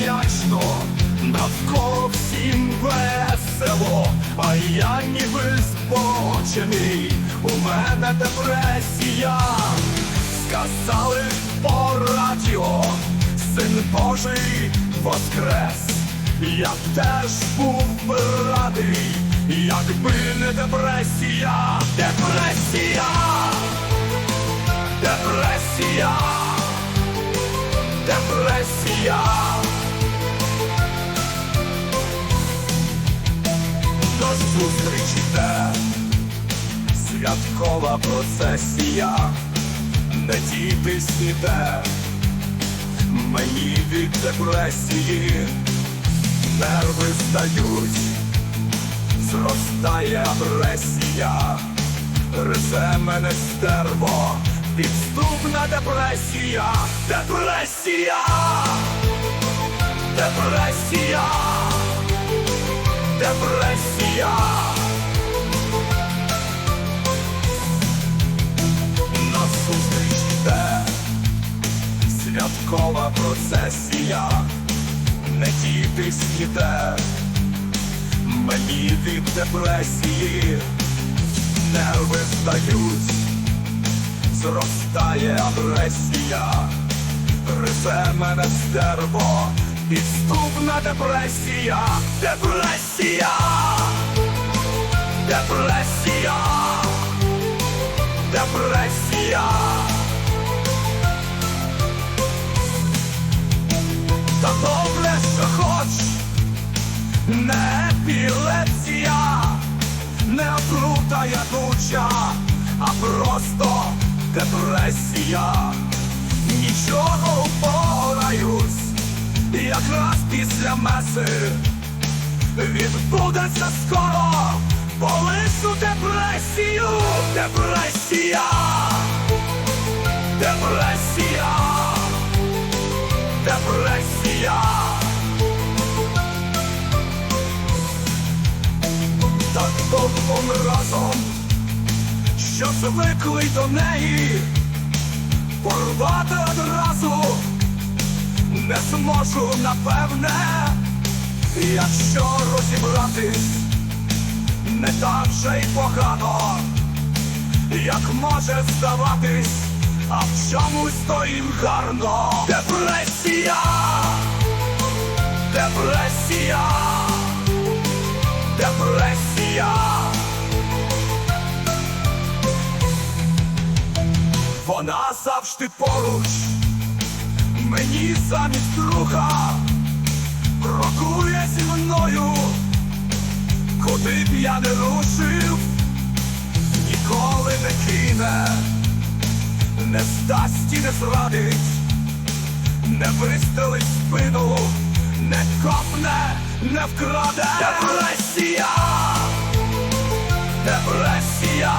гарно, навколо всім весело, а я ніби збочений, у мене депресія. Сказали по радіо, син Божий воскрес. Я теж був би радий, якби не депресія, депресія, депресія, депресія. До зустрічі йде святкова процесія, не ті пісні де мені від депресії нерви стають, зростає агресія, Ризе мене стерво, підступна депресія, депресія, депресія, депресія. Святкова процесія, не ті пісні де мені від депресії. Нерви стають, зростає агресія, Гризе мене стерво, підступна депресія, депресія, депресія, депресія. Та добре, що хоч не епілепсія, не отрута ядуча, а просто депресія. Нічого впораюсь, якраз після меси відбудеться скоро, полишу депресію, депресія, депресія депресія. Так довгом разом, що звикли до неї, порвати одразу не зможу, напевне, якщо розібратись, так же й погано, як може здаватись, а в чомусь то їм гарно. Депресія, депресія, депресія. Вона завжди поруч, мені замість друга, крокує зі не здасть і не зрадить, не вистрелить спину, не копне, не вкраде. Депресія, депресія.